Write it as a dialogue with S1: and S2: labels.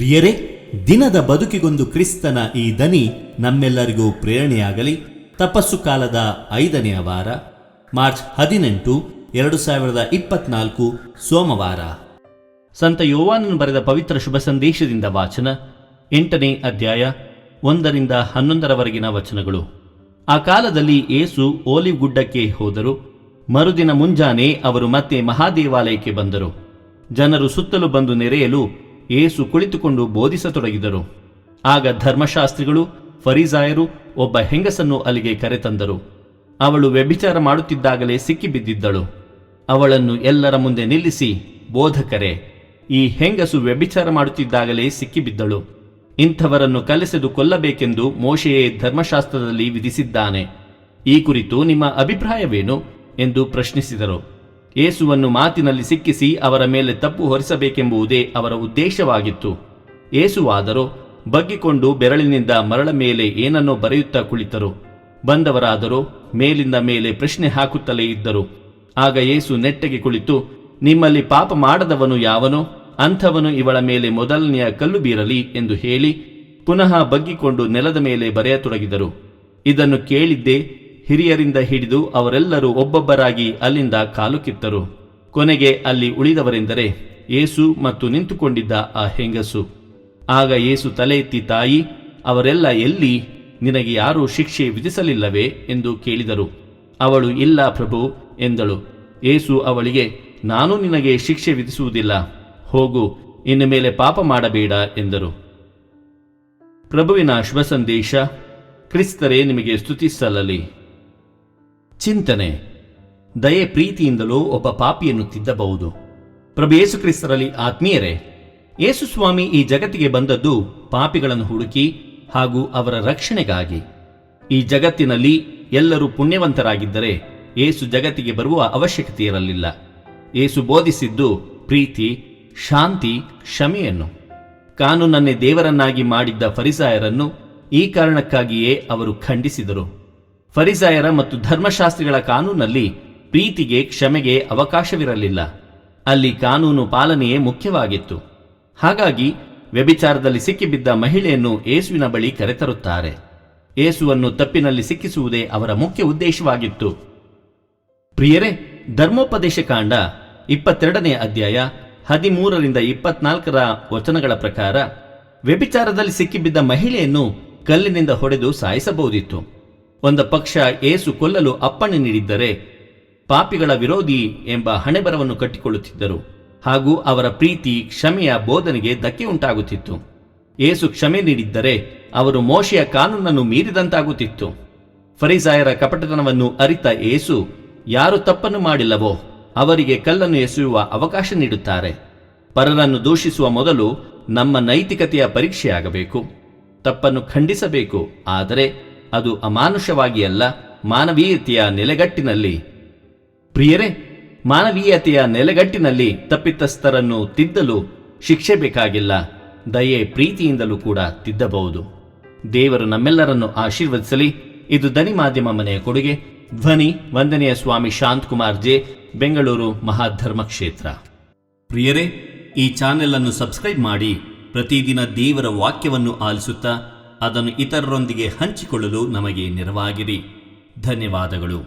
S1: ಪ್ರಿಯರೇ, ದಿನದ ಬದುಕಿಗೊಂದು ಕ್ರಿಸ್ತನ ಈ ದನಿ ನಮ್ಮೆಲ್ಲರಿಗೂ ಪ್ರೇರಣೆಯಾಗಲಿ. ತಪಸ್ಸು ಕಾಲದ ಐದನೆಯ ವಾರ, ಮಾರ್ಚ್ ಹದಿನೆಂಟು, ಎರಡು ಸಾವಿರದ ಇಪ್ಪತ್ನಾಲ್ಕು ಸೋಮವಾರ. ಸಂತ ಯೋವಾನನ್ ಬರೆದ ಪವಿತ್ರ ಶುಭ ಸಂದೇಶದಿಂದ ವಾಚನ, ಎಂಟನೇ ಅಧ್ಯಾಯ, ಒಂದರಿಂದ ಹನ್ನೊಂದರವರೆಗಿನ ವಚನಗಳು. ಆ ಕಾಲದಲ್ಲಿ ಏಸು ಓಲಿವ್ ಗುಡ್ಡಕ್ಕೆ ಹೋದರು. ಮರುದಿನ ಮುಂಜಾನೆ ಅವರು ಮತ್ತೆ ಮಹಾದೇವಾಲಯಕ್ಕೆ ಬಂದರು. ಜನರು ಸುತ್ತಲೂ ಬಂದು ನೆರೆಯಲು ಏಸು ಕುಳಿತುಕೊಂಡು ಬೋಧಿಸತೊಡಗಿದರು. ಆಗ ಧರ್ಮಶಾಸ್ತ್ರಿಗಳು ಫರೀಜಾಯರು ಒಬ್ಬ ಹೆಂಗಸನ್ನು ಅಲ್ಲಿಗೆ ಕರೆತಂದರು. ಅವಳು ವ್ಯಭಿಚಾರ ಮಾಡುತ್ತಿದ್ದಾಗಲೇ ಸಿಕ್ಕಿಬಿದ್ದಿದ್ದಳು. ಅವಳನ್ನು ಎಲ್ಲರ ಮುಂದೆ ನಿಲ್ಲಿಸಿ, ಬೋಧಕರೇ, ಈ ಹೆಂಗಸು ವ್ಯಭಿಚಾರ ಮಾಡುತ್ತಿದ್ದಾಗಲೇ ಸಿಕ್ಕಿಬಿದ್ದಳು. ಇಂಥವರನ್ನು ಕಲೆಸೆದು ಕೊಲ್ಲಬೇಕೆಂದು ಮೋಶೆಯೇ ಧರ್ಮಶಾಸ್ತ್ರದಲ್ಲಿ ವಿಧಿಸಿದ್ದಾನೆ. ಈ ಕುರಿತು ನಿಮ್ಮ ಅಭಿಪ್ರಾಯವೇನು? ಎಂದು ಪ್ರಶ್ನಿಸಿದರು. ಯೇಸುವನ್ನು ಮಾತಿನಲ್ಲಿ ಸಿಕ್ಕಿಸಿ ಅವರ ಮೇಲೆ ತಪ್ಪು ಹೊರಿಸಬೇಕೆಂಬುದೇ ಅವರ ಉದ್ದೇಶವಾಗಿತ್ತು. ಏಸುವಾದರೂ ಬಗ್ಗಿಕೊಂಡು ಬೆರಳಿನಿಂದ ಮರಳ ಮೇಲೆ ಏನನ್ನೋ ಬರೆಯುತ್ತಾ ಕುಳಿತರು. ಬಂದವರಾದರೂ, ಮೇಲಿಂದ ಮೇಲೆ ಪ್ರಶ್ನೆ ಹಾಕುತ್ತಲೇ ಇದ್ದರು. ಆಗ ಏಸು ನೆಟ್ಟಗೆ ಕುಳಿತು, ನಿಮ್ಮಲ್ಲಿ ಪಾಪ ಮಾಡದವನು ಯಾವನೋ? ಅಂಥವನು ಇವಳ ಮೇಲೆ ಮೊದಲನೆಯ ಕಲ್ಲು ಬೀರಲಿ ಎಂದು ಹೇಳಿ, ಪುನಃ ಬಗ್ಗಿಕೊಂಡು ನೆಲದ ಮೇಲೆ ಬರೆಯತೊಡಗಿದರು. ಇದನ್ನು ಕೇಳಿದ್ದೇ ಹಿರಿಯರಿಂದ ಹಿಡಿದು ಅವರೆಲ್ಲರೂ ಒಬ್ಬೊಬ್ಬರಾಗಿ ಅಲ್ಲಿಂದ ಕಾಲು ಕಿತ್ತರು. ಕೊನೆಗೆ ಅಲ್ಲಿ ಉಳಿದವರೆಂದರೆ ಏಸು ಮತ್ತು ನಿಂತುಕೊಂಡಿದ್ದ ಆ ಹೆಂಗಸು. ಆಗ ಏಸು ತಲೆ ಎತ್ತಿ, ತಾಯಿ, ಅವರೆಲ್ಲ ಎಲ್ಲಿ? ನಿನಗೆ ಯಾರೂ ಶಿಕ್ಷೆ ವಿಧಿಸಲಿಲ್ಲವೇ? ಎಂದು ಕೇಳಿದರು. ಅವಳು, ಇಲ್ಲ, ಪ್ರಭು, ಎಂದಳು. ಏಸು ಅವಳಿಗೆ, ನಾನು ನಿನಗೆ ಶಿಕ್ಷೆ ವಿಧಿಸುವುದಿಲ್ಲ. ಹೋಗು ಇನ್ನು ಮೇಲೆ ಪಾಪ ಮಾಡಬೇಡ, ಎಂದರು. ಪ್ರಭುವಿನ ಶುಭ ಸಂದೇಶ ಕ್ರಿಸ್ತರೇ, ನಿಮಗೆ ಸ್ತುತಿಸಲಲಿ ಚಿಂತನೆ. ದಯೆ ಪ್ರೀತಿಯಿಂದಲೂ ಒಬ್ಬ ಪಾಪಿಯನ್ನು ತಿದ್ದಬಹುದು. ಪ್ರಭು ಯೇಸು ಕ್ರಿಸ್ತರಲ್ಲಿ ಆತ್ಮೀಯರೇ ಯೇಸುಸ್ವಾಮಿ ಈ ಜಗತ್ತಿಗೆ ಬಂದದ್ದು ಪಾಪಿಗಳನ್ನು ಹುಡುಕಿ ಹಾಗೂ ಅವರ ರಕ್ಷಣೆಗಾಗಿ. ಈ ಜಗತ್ತಿನಲ್ಲಿ ಎಲ್ಲರೂ ಪುಣ್ಯವಂತರಾಗಿದ್ದರೆ ಏಸು ಜಗತ್ತಿಗೆ ಬರುವ ಅವಶ್ಯಕತೆ ಇರಲಿಲ್ಲ ಏಸು ಬೋಧಿಸಿದ್ದು ಪ್ರೀತಿ, ಶಾಂತಿ, ಕ್ಷಮೆಯನ್ನು. ಕಾನೂನನ್ನೇ ದೇವರನ್ನಾಗಿ ಮಾಡಿದ್ದ ಫರಿಸಾಯರನ್ನು ಈ ಕಾರಣಕ್ಕಾಗಿಯೇ ಅವರು ಖಂಡಿಸಿದರು. ಫರಿಸಾಯರ ಮತ್ತು ಧರ್ಮಶಾಸ್ತ್ರಿಗಳ ಕಾನೂನಲ್ಲಿ ಪ್ರೀತಿಗೆ ಕ್ಷಮೆಗೆ ಅವಕಾಶವಿರಲಿಲ್ಲ. ಅಲ್ಲಿ ಕಾನೂನು ಪಾಲನೆಯೇ ಮುಖ್ಯವಾಗಿತ್ತು. ಹಾಗಾಗಿ ವ್ಯಭಿಚಾರದಲ್ಲಿ ಸಿಕ್ಕಿಬಿದ್ದ ಮಹಿಳೆಯನ್ನು ಏಸುವಿನ ಬಳಿ ಕರೆತರುತ್ತಾರೆ. ಏಸುವನ್ನು ತಪ್ಪಿನಲ್ಲಿ ಸಿಕ್ಕಿಸುವುದೇ ಅವರ ಮುಖ್ಯ ಉದ್ದೇಶವಾಗಿತ್ತು. ಪ್ರಿಯರೇ, ಧರ್ಮೋಪದೇಶ ಕಾಂಡ ಇಪ್ಪತ್ತೆರಡನೇ ಅಧ್ಯಾಯ ಹದಿಮೂರರಿಂದ ಇಪ್ಪತ್ನಾಲ್ಕರ ವಚನಗಳ ಪ್ರಕಾರ ವ್ಯಭಿಚಾರದಲ್ಲಿ ಸಿಕ್ಕಿಬಿದ್ದ ಮಹಿಳೆಯನ್ನು ಕಲ್ಲಿನಿಂದ ಹೊಡೆದು ಸಾಯಿಸಬಹುದಿತ್ತು. ಒಂದು ಪಕ್ಷ ಏಸು ಕೊಲ್ಲಲು ಅಪ್ಪಣೆ ನೀಡಿದ್ದರೆ ಪಾಪಿಗಳ ವಿರೋಧಿ ಎಂಬ ಹಣೆಬರವನ್ನು ಕಟ್ಟಿಕೊಳ್ಳುತ್ತಿದ್ದರು. ಹಾಗೂ ಅವರ ಪ್ರೀತಿ ಕ್ಷಮೆಯ ಬೋಧನೆಗೆ ಧಕ್ಕೆ ಉಂಟಾಗುತ್ತಿತ್ತು. ಏಸು ಕ್ಷಮೆ ನೀಡಿದ್ದರೆ ಅವರು ಮೋಶೆಯ ಕಾನೂನನ್ನು ಮೀರಿದಂತಾಗುತ್ತಿತ್ತು. ಫರಿಸಾಯರ ಕಪಟತನವನ್ನು ಅರಿತ ಏಸು, ಯಾರು ತಪ್ಪನ್ನು ಮಾಡಿಲ್ಲವೋ, ಅವರಿಗೆ ಕಲ್ಲನ್ನು ಎಸೆಯುವ ಅವಕಾಶ ನೀಡುತ್ತಾರೆ. ಪರರನ್ನು ದೂಷಿಸುವ ಮೊದಲು ನಮ್ಮ ನೈತಿಕತೆಯ ಪರೀಕ್ಷೆಯಾಗಬೇಕು. ತಪ್ಪನ್ನು ಖಂಡಿಸಬೇಕು, ಆದರೆ ಅದು ಅಮಾನುಷವಾಗಿ ಅಲ್ಲ, ಮಾನವೀಯತೆಯ ನೆಲೆಗಟ್ಟಿನಲ್ಲಿ. ಪ್ರಿಯರೇ, ಮಾನವೀಯತೆಯ ನೆಲೆಗಟ್ಟಿನಲ್ಲಿ ತಪ್ಪಿತಸ್ಥರನ್ನು ತಿದ್ದಲು ಶಿಕ್ಷೆ ಬೇಕಾಗಿಲ್ಲ, ದಯೆ ಪ್ರೀತಿಯಿಂದಲೂ ಕೂಡ ತಿದ್ದಬಹುದು. ದೇವರು ನಮ್ಮೆಲ್ಲರನ್ನು ಆಶೀರ್ವದಿಸಲಿ. ಇದು ದನಿ ಮಾಧ್ಯಮ ಮನೆಯ ಕೊಡುಗೆ. ಧ್ವನಿ ವಂದನೆಯ ಸ್ವಾಮಿ ಶಾಂತ್ ಕುಮಾರ್ ಜೆ, ಬೆಂಗಳೂರು ಮಹಾಧರ್ಮ ಕ್ಷೇತ್ರ. ಪ್ರಿಯರೇ, ಈ ಚಾನೆಲ್ ಅನ್ನು ಸಬ್ಸ್ಕ್ರೈಬ್ ಮಾಡಿ, ಪ್ರತಿದಿನ ದೇವರ ವಾಕ್ಯವನ್ನು ಆಲಿಸುತ್ತಾ ಅದನ್ನು ಇತರರೊಂದಿಗೆ ಹಂಚಿಕೊಳ್ಳಲು ನಮಗೆ ನೆರವಾಗಿರಿ. ಧನ್ಯವಾದಗಳು.